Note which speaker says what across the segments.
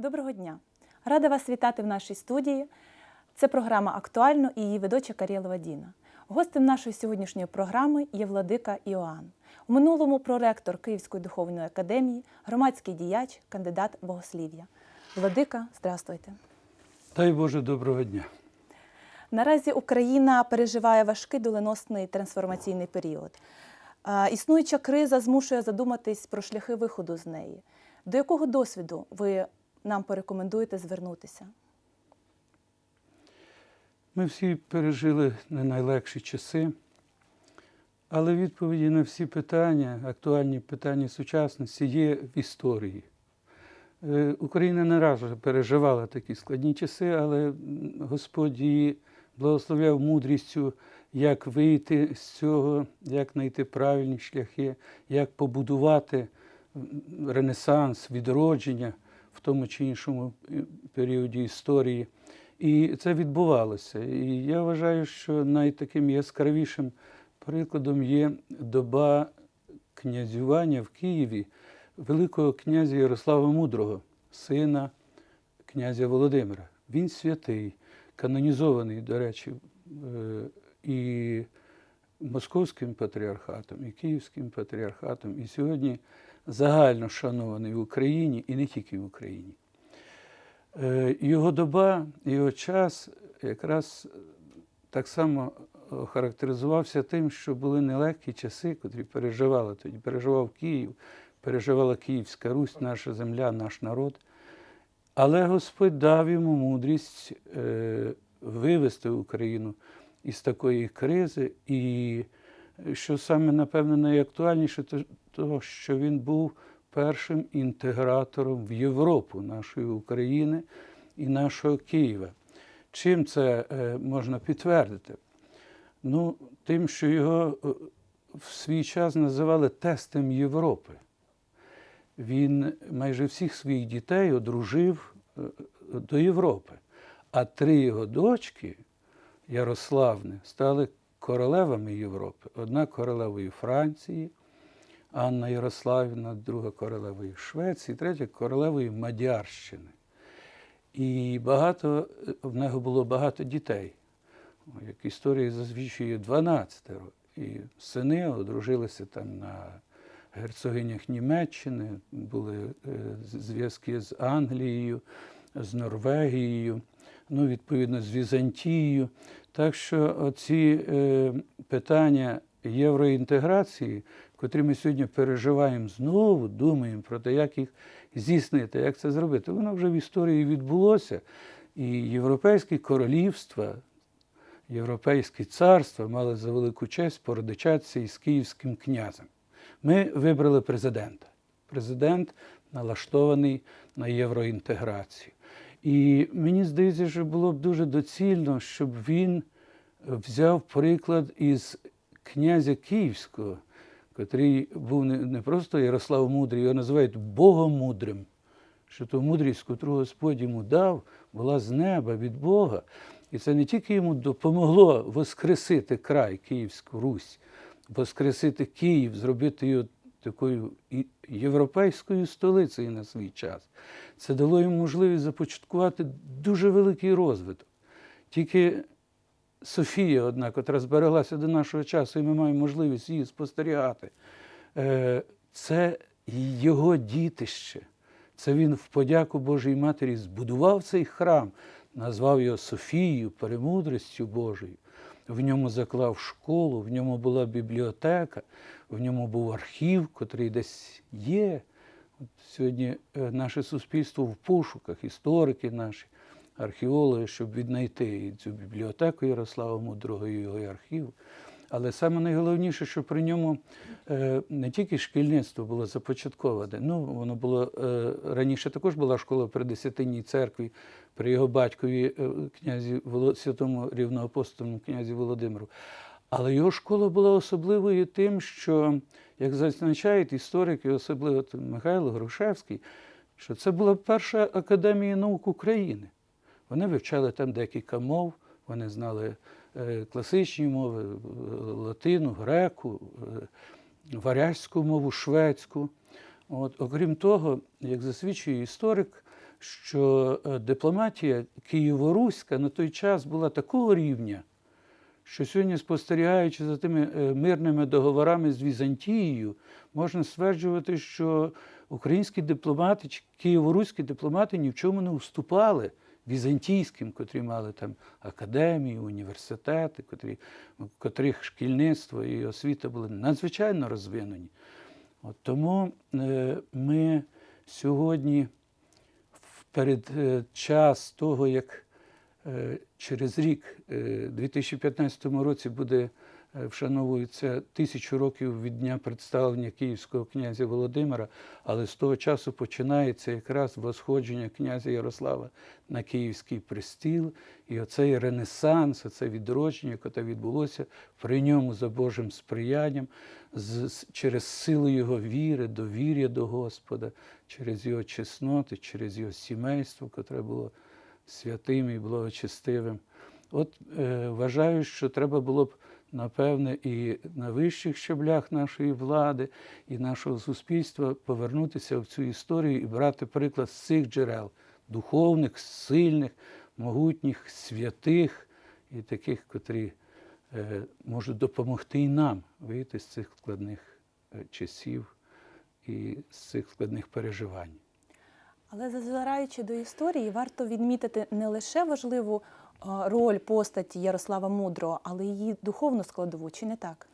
Speaker 1: Доброго дня! Рада вас вітати в нашій студії. Це програма Актуально і її ведуча Карєлова Діна. Гостем нашої сьогоднішньої програми є владика Іоанн. У минулому проректор Київської духовної академії, громадський діяч, кандидат богослів'я. Владика, здравствуйте.
Speaker 2: Дай Боже доброго дня.
Speaker 1: Наразі Україна переживає важкий доленосний трансформаційний період. Існуюча криза змушує задуматись про шляхи виходу з неї. До якого досвіду ви нам порекомендуєте звернутися?
Speaker 2: Ми всі пережили не найлегші часи, але відповіді на всі питання, актуальні питання сучасності є в історії. Е, Україна не раз вже переживала такі складні часи, але Господь її благословляв мудрістю, як вийти з цього, як знайти правильні шляхи, як побудувати ренесанс, відродження в тому чи іншому е, періоді історії. І це відбувалося. І я вважаю, що найтаким яскравішим прикладом є доба князювання в Києві великого князя Ярослава Мудрого, сина князя Володимира. Він святий, канонізований, до речі, е, і Московським патріархатом, і Київським патріархатом, і сьогодні загально шанований в Україні і не тільки в Україні. Е, Його доба, його час якраз так само характеризувався тим, що були нелегкі часи, котрі переживали тоді. Переживав Київ, переживала Київська Русь, наша земля, наш народ. Але Господь дав йому мудрість е, вивести Україну із такої кризи, і що саме, напевно, найактуальніше, то, то що він був першим інтегратором в Європу нашої України і нашого Києва. Чим це е, можна підтвердити? Ну, тим, що його е, в свій час називали тестом Європи. Він майже всіх своїх дітей одружив е, до Європи. А три його дочки, Ярославни, стали королевами Європи. Одна королевою Франції, Анна Ярославівна, друга королевою Швеції, третя королевою Мадярщини. І багато, в нього було багато дітей. Як історія засвідчує 12. І сини одружилися там на герцогинях Німеччини, були е, зв'язки з Англією, з Норвегією, ну, відповідно, з Візантією. Так що ці е, питання євроінтеграції, котрі ми сьогодні переживаємо знову, думаємо про те, як їх здійснити, як це зробити, воно вже в історії відбулося. І європейські королівства, європейські царства мали за велику честь породичатися із київським князем. Ми вибрали президента. Президент налаштований на євроінтеграцію. І мені здається, що було б дуже доцільно, щоб він взяв приклад із князя Київського, котрий був не, не просто Ярослав Мудрий, його називають Богом мудрим, що ту мудрість, котру Господь йому дав, була з неба від Бога. І це не тільки йому допомогло воскресити край Київську Русь, воскресити Київ, зробити його такою європейською столицею на свій час. Це дало йому можливість започаткувати дуже великий розвиток. Тільки Софія, одна, котра збереглася до нашого часу, і ми маємо можливість її спостерігати. Е, Це його дітище. Це він в подяку Божій Матері збудував цей храм, назвав його Софією, перемудрістю Божою. В ньому заклав школу, в ньому була бібліотека, в ньому був архів, котрий десь є. От сьогодні е, наше суспільство в пошуках, історики наші, археологи, щоб віднайти цю бібліотеку Ярослава Мудрого і його архів. Але саме найголовніше, що при ньому е, не тільки шкільництво було започатковане, ну воно було е, раніше також була школа при Десятинній церкві, при його батькові, князі святому рівноапостольному князі Володимиру. Але його школа була особливою тим, що, як зазначають історики, особливо Михайло Грушевський, що це була перша академія наук України. Вони вивчали там декілька мов, вони знали е, класичні мови, латину, греку, е, варязьку мову, шведську. От, окрім того, як засвідчує історик, що е, дипломатія києво-руська на той час була такого рівня, що сьогодні, спостерігаючи за тими е, мирними договорами з Візантією, можна стверджувати, що українські дипломати чи києво-руські дипломати ні в чому не уступали візантійським, котрі мали там академії, університети, котрі, котрих шкільництво і освіта були надзвичайно розвинені. От тому е, ми сьогодні перед е, час того, як через рік, е, 2015 році, буде е, вшановується тисячу років від дня представлення київського князя Володимира, але з того часу починається якраз восходження князя Ярослава на київський престіл, і оцей ренесанс, оце відродження, яке відбулося при ньому за Божим сприянням, з, через силу його віри, довір'я до Господа, через його чесноти, через його сімейство, котре було святим і благочестивим. От е, вважаю, що треба було б, напевне, і на вищих щаблях нашої влади і нашого суспільства повернутися в цю історію і брати приклад з цих джерел духовних, сильних, могутніх, святих і таких, котрі е, можуть допомогти і нам вийти з цих складних е, часів і з цих складних переживань.
Speaker 1: Але зазираючи до історії, варто відмітити не лише важливу е, роль постаті Ярослава Мудрого, але й її духовну складову, чи не так?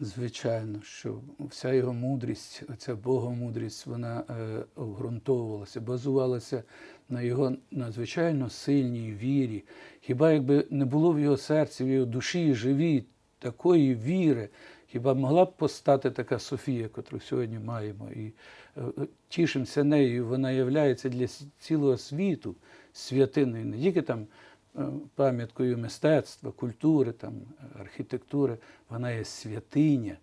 Speaker 2: Звичайно, що вся його мудрість, ця богомудрість, вона е, обґрунтовувалася, базувалася на його надзвичайно сильній вірі. Хіба якби не було в його серці, в його душі живій такої віри, хіба могла б постати така Софія, яку сьогодні маємо, і е, е, тішимося нею, вона є для цілого світу святиною, не тільки там е, пам'яткою мистецтва, культури, там, архітектури, вона є святиня,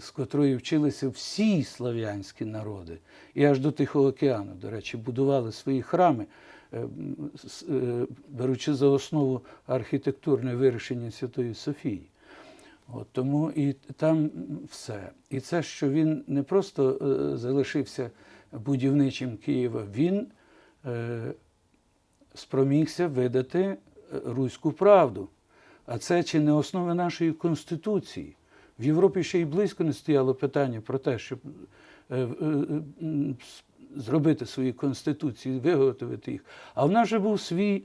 Speaker 2: з котрої вчилися всі слав'янські народи. І аж до Тихого океану, до речі, будували свої храми, беручи за основу архітектурне вирішення Святої Софії. От, тому і там все. І це, що він не просто е, залишився будівничим Києва, він е, спромігся видати е, руську правду. А це чи не основа нашої Конституції? В Європі ще й близько не стояло питання про те, щоб е, е, зробити свої конституції, виготовити їх. А в нас же був свій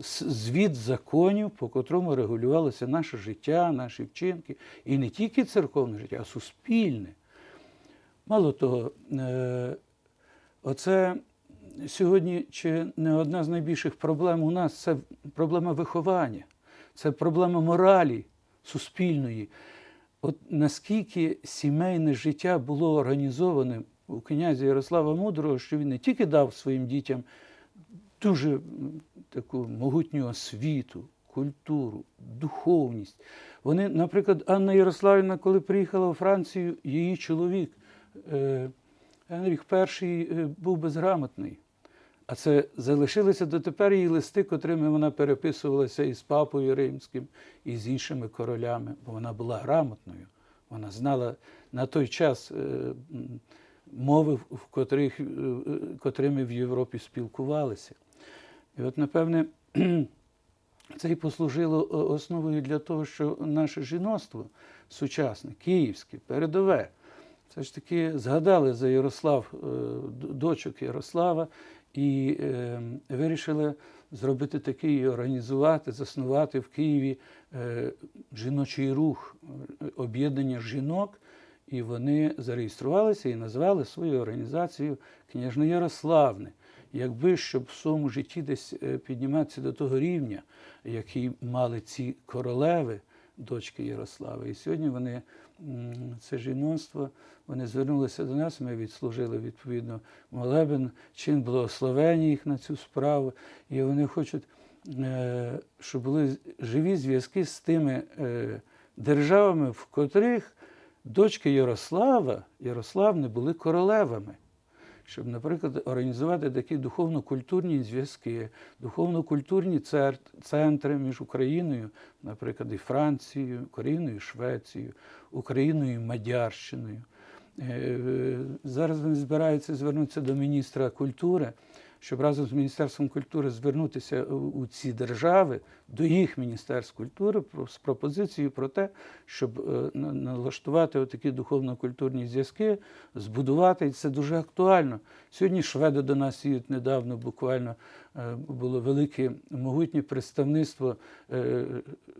Speaker 2: звіт законів, по котрому регулювалося наше життя, наші вчинки, і не тільки церковне життя, а суспільне. Мало того, е, оце сьогодні чи не одна з найбільших проблем у нас це проблема виховання, це проблема моралі суспільної. От наскільки сімейне життя було організоване у князя Ярослава Мудрого, що він не тільки дав своїм дітям дуже таку могутню освіту, культуру, духовність. Вони, наприклад, Анна Ярославівна, коли приїхала у Францію, її чоловік е, Генріх І е, був безграмотний. А це залишилися дотепер її листи, котрими вона переписувалася із папою римським, і з іншими королями, бо вона була грамотною. Вона знала на той час е, мови, в котрих, котрими в Європі спілкувалися. І от, напевне, це і послужило основою для того, що наше жіноцтво сучасне, київське, передове, все ж таки згадали за Ярослав, е, дочок Ярослава, і е, вирішили зробити такий, організувати, заснувати в Києві е, жіночий рух, е, об'єднання жінок, і вони зареєструвалися і назвали свою організацію Княжне Ярославне. Якби щоб в своєму житті десь е, підніматися до того рівня, який мали ці королеви, дочки Ярослави. І сьогодні вони, це жіноцтво, вони звернулися до нас, ми відслужили відповідно молебен, чин благословення їх на цю справу. І вони хочуть, е, щоб були живі зв'язки з тими е, державами, в котрих дочки Ярослава, Ярославни були королевами щоб, наприклад, організувати такі духовно-культурні зв'язки, духовно-культурні центри між Україною, наприклад, і Францією, Україною, і Швецією, Україною, і Мадярщиною. Е, Зараз вони збираються звернутися до міністра культури щоб разом з Міністерством культури звернутися у, ці держави до їх Міністерств культури з пропозицією про те, щоб е, налаштувати такі духовно-культурні зв'язки, збудувати. І це дуже актуально. Сьогодні шведи до нас їдуть недавно, буквально е, було велике могутнє представництво е,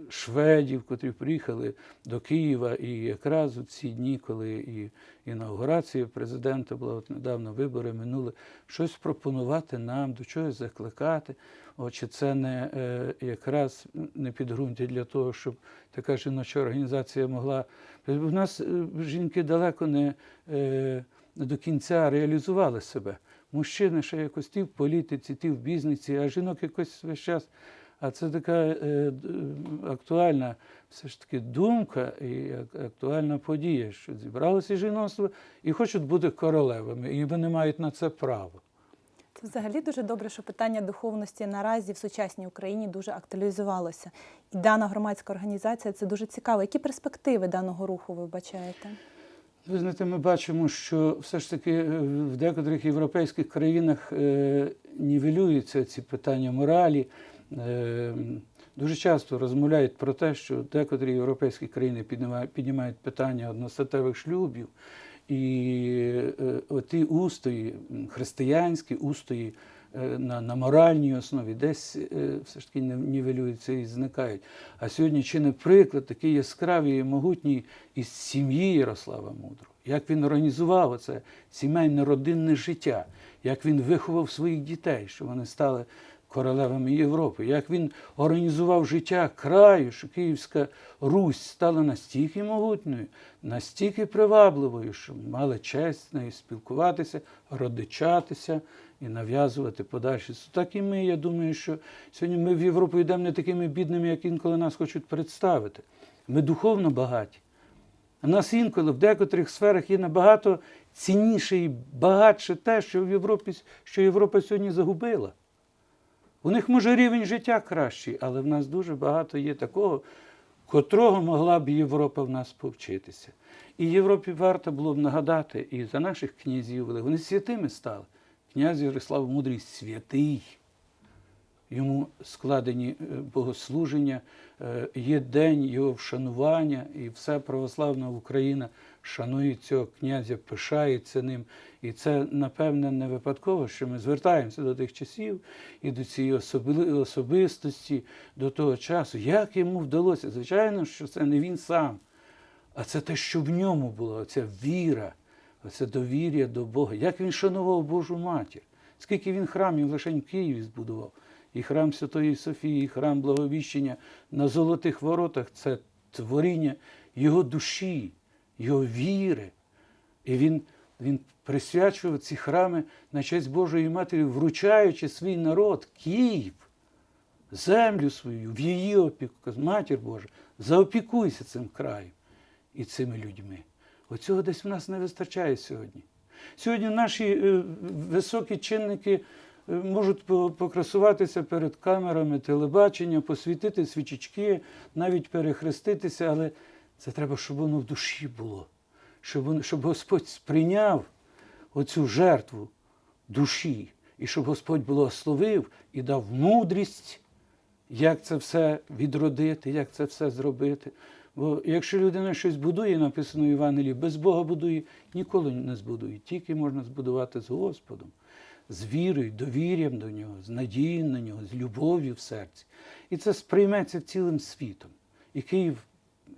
Speaker 2: шведів, котрі приїхали до Києва. І якраз у ці дні, коли і інаугурація президента була, от недавно вибори минули, щось пропонувати нам, до чогось закликати. О, чи це не е, якраз не підґрунтя для того, щоб така жіноча організація могла. У нас е, жінки далеко не, е, до кінця реалізували себе. Мужчини ще якось ті в політиці, ті в бізнесі, а жінок якось весь час. А це така е, актуальна все ж таки думка і актуальна подія, що зібралося жіноцтво і хочуть бути королевами, і вони мають на це право.
Speaker 1: Це взагалі дуже добре, що питання духовності наразі в сучасній Україні дуже актуалізувалося. І дана громадська організація це дуже цікаво. Які перспективи даного руху ви вбачаєте?
Speaker 2: Ви знаєте, ми бачимо, що все ж таки е, в декотрих європейських країнах е, нівелюються ці питання моралі. Е, Дуже часто розмовляють про те, що декотрі європейські країни піднімають, питання одностатевих шлюбів, і е, оті устої, християнські устої е, на, на моральній основі десь е, все ж таки нів- нівелюються і зникають. А сьогодні чи не приклад такий яскравий і могутній із сім'ї Ярослава Мудрого, як він організував це сімейне родинне життя, як він виховав своїх дітей, що вони стали королевами Європи, як він організував життя краю, що Київська Русь стала настільки могутньою, настільки привабливою, що мали честь з нею спілкуватися, родичатися і нав'язувати подальші. Так і ми, я думаю, що сьогодні ми в Європу йдемо не такими бідними, як інколи нас хочуть представити. Ми духовно багаті. А нас інколи в декотрих сферах є набагато цінніше і багатше те, що в Європі, що Європа сьогодні загубила. У них може рівень життя кращий, але в нас дуже багато є такого, котрого могла б Європа в нас повчитися. І Європі варто було б нагадати і за наших князів, вони святими стали. Князь Ярослав Мудрий святий. Йому складені е, богослуження, е, є день його вшанування, і вся православна Україна шанує цього князя, пишається ним. І це, напевне, не випадково, що ми звертаємося до тих часів і до цієї особи- особистості, до того часу. Як йому вдалося? Звичайно, що це не він сам, а це те, що в ньому було, оця віра, оце довір'я до Бога. Як він шанував Божу матір, скільки він храмів лише в Києві збудував. І храм Святої Софії, і храм Благовіщення на золотих воротах це творіння його душі, його віри. І він, він присвячував ці храми на честь Божої Матері, вручаючи свій народ, Київ, землю свою, в її опіку. Матір Божа, заопікуйся цим краєм і цими людьми. Оцього десь в нас не вистачає сьогодні. Сьогодні наші е, високі чинники можуть покрасуватися перед камерами телебачення, посвітити свічечки, навіть перехреститися, але це треба, щоб воно в душі було, щоб, воно- щоб Господь сприйняв оцю жертву душі, і щоб Господь благословив і дав мудрість, як це все відродити, як це все зробити. Бо якщо людина щось будує, написано в Євангелії, без Бога будує, ніколи не збудує. Тільки можна збудувати з Господом, з вірою, довір'ям до нього, з надією на нього, з любов'ю в серці. І це сприйметься цілим світом. І Київ,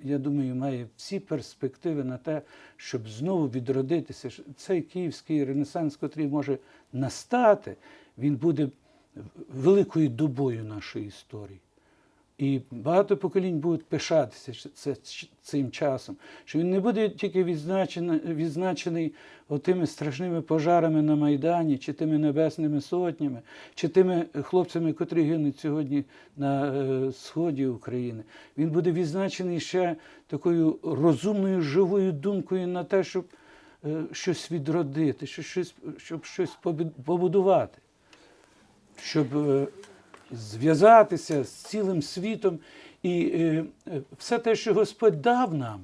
Speaker 2: я думаю, має всі перспективи на те, щоб знову відродитися. Цей київський ренесанс, котрий може настати, він буде великою добою нашої історії. І багато поколінь будуть пишатися цим часом, що він не буде тільки відзначений, відзначений отими страшними пожарами на Майдані, чи тими небесними сотнями, чи тими хлопцями, котрі гинуть сьогодні на е, сході України. Він буде відзначений ще такою розумною, живою думкою на те, щоб е, щось відродити, щоб щось, щоб щось побу- побудувати щоб е, зв'язатися з цілим світом. І е, е, все те, що Господь дав нам,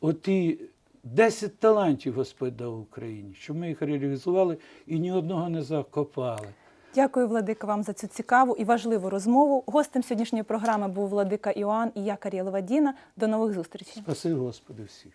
Speaker 2: оті 10 талантів Господь дав Україні, щоб ми їх реалізували і ні одного не закопали.
Speaker 1: Дякую, Владика, вам за цю цікаву і важливу розмову. Гостем сьогоднішньої програми був Владика Іоанн і я, Карєлова Діна. До нових зустрічей.
Speaker 2: Спаси Господи всіх.